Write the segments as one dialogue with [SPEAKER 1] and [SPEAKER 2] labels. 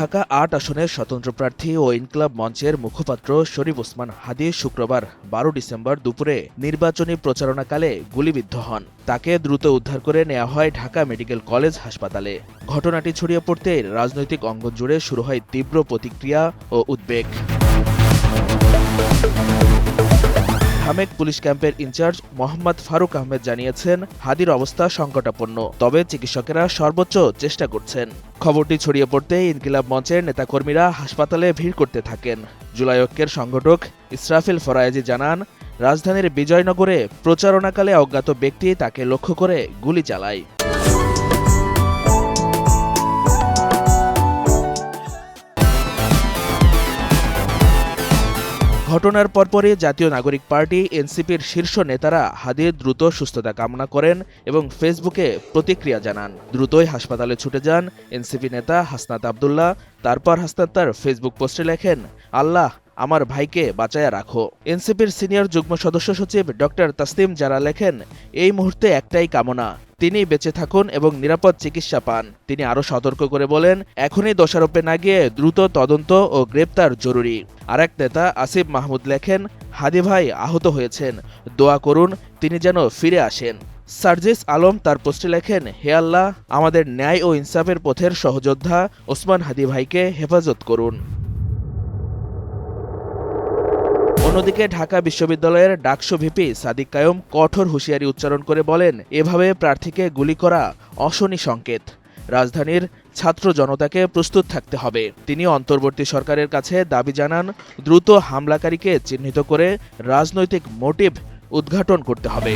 [SPEAKER 1] ঢাকা আট আসনের স্বতন্ত্র প্রার্থী ও ইনকলাব মঞ্চের মুখপাত্র শরীফ ওসমান হাদি শুক্রবার বারো ডিসেম্বর দুপুরে নির্বাচনী প্রচারণাকালে গুলিবিদ্ধ হন। তাকে দ্রুত উদ্ধার করে নেওয়া হয় ঢাকা মেডিকেল কলেজ হাসপাতালে। ঘটনাটি ছড়িয়ে পড়তে রাজনৈতিক অঙ্গন জুড়ে শুরু হয় তীব্র প্রতিক্রিয়া ও উদ্বেগ। ঢামেক পুলিশ ক্যাম্পের ইনচার্জ মোহাম্মদ ফারুক আহমেদ জানিয়েছেন, হাদির অবস্থা সংকটাপন্ন, তবে চিকিৎসকেরা সর্বোচ্চ চেষ্টা করছেন। খবরটি ছড়িয়ে পড়তে ইনকিলাব মঞ্চের নেতাকর্মীরা হাসপাতালে ভিড় করতে থাকেন। জুলাই ঐক্যের সংগঠক ইসরাফিল ফরায়েজি জানান, রাজধানীর বিজয়নগরে প্রচারণাকালে অজ্ঞাত ব্যক্তি তাকে লক্ষ্য করে গুলি চালায়। ঘটনার পরপরই জাতীয় নাগরিক পার্টি, এনসিপির শীর্ষ নেতারা হাদির দ্রুত সুস্থতা কামনা করেন এবং ফেসবুকে প্রতিক্রিয়া জানান। দ্রুতই হাসপাতালে ছুটে যান এনসিপি নেতা হাসনাত আবদুল্লাহ। তারপর হাসনাত তার ফেসবুক পোস্টে লেখেন, আল্লাহ, আমার ভাইকে বাঁচায়া রাখো। এনসিপির সিনিয়র যুগ্ম সদস্য সচিব ডক্টর তাসলিম যারা লেখেন, এই মুহূর্তে একটাই কামনা তিনি বেঁচে থাকুন এবং নিরাপদ চিকিৎসা পান। তিনি আরও সতর্ক করে বলেন, এখনই দোষারোপে না গিয়ে দ্রুত তদন্ত ও গ্রেপ্তার জরুরি। আরেক নেতা আসিফ মাহমুদ লেখেন, হাদি ভাই আহত হয়েছেন। দোয়া করুন তিনি যেন ফিরে আসেন। সার্জিস আলম তার পোস্টে লেখেন, হে আল্লাহ, আমাদের ন্যায় ও ইনসাফের পথের সহযোদ্ধা ওসমান হাদি ভাইকে হেফাজত করুন। অন্যদিকে ঢাকা বিশ্ববিদ্যালয়ের ডাকসু ভিপি সাদিক কায়ুম কঠোর হুঁশিয়ারি উচ্চারণ করে বলেন, এভাবে প্রার্থীকে গুলি করা অশনি সংকেত। রাজধানীর ছাত্র জনতাকে প্রস্তুত থাকতে হবে। তিনি অন্তর্বর্তী সরকারের কাছে দাবি জানান, দ্রুত হামলাকারীকে চিহ্নিত করে রাজনৈতিক মোটিভ উদ্ঘাটন করতে হবে।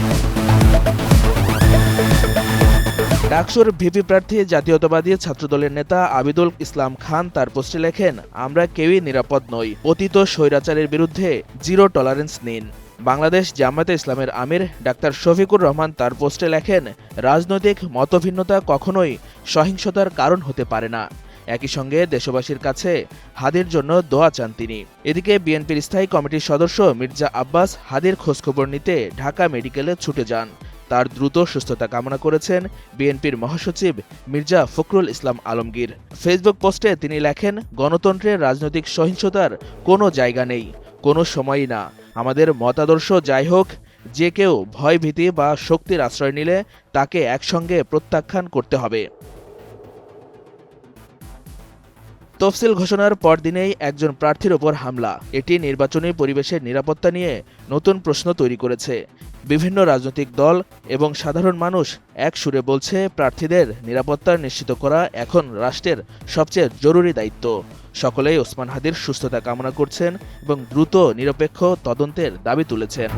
[SPEAKER 1] ডাকসুর ভিপি প্রার্থী, জাতীয়তাবাদী ছাত্রদলের নেতা আবিদুল ইসলাম খান তার পোস্টে লেখেন, আমরা কেউই নিরাপদ নই। অতীত স্বৈরাচারের বিরুদ্ধে জিরো টলারেন্স নিন। বাংলাদেশ জামায়াতে ইসলামের আমির ডাক্তার শফিকুর রহমান তার পোস্টে লেখেন, রাজনৈতিক মতভিন্নতা কখনোই সহিংসতার কারণ হতে পারে না। একই সঙ্গে দেশবাসীর কাছে হাদির জন্য দোয়া চান তিনি। এদিকে বিএনপির স্থায়ী কমিটির সদস্য মির্জা আব্বাস হাদির খোঁজখবর নিতে ঢাকা মেডিকেলে ছুটে যান। তার দ্রুত সুস্থতা কামনা করেছেন বিএনপির মহাসচিব মির্জা ফখরুল ইসলাম আলমগীর। ফেসবুক পোস্টে তিনি লেখেন গণতন্ত্রের রাজনৈতিক সহিংসতার কোনো জায়গা নেই, কোনো সময়ই না। আমাদের মতাদর্শ যাই হোক, যে কেউ ভয় ভীতি বা শক্তির আশ্রয় নিলে তাকে একসঙ্গে প্রত্যাখ্যান করতে হবে। তফসিল ঘোষণার পরদিনেই একজন প্রার্থীর ওপর হামলা। এটি নির্বাচনী পরিবেশের নিরাপত্তা নিয়ে নতুন প্রশ্ন তৈরি করেছে। বিভিন্ন রাজনৈতিক দল এবং সাধারণ মানুষ এক সুরে বলছে প্রার্থীদের নিরাপত্তা নিশ্চিত করা এখন রাষ্ট্রের সবচেয়ে জরুরি দায়িত্ব। সকলেই ওসমান হাদির সুস্থতা কামনা করছেন এবং দ্রুত নিরপেক্ষ তদন্তের দাবি তুলেছেন।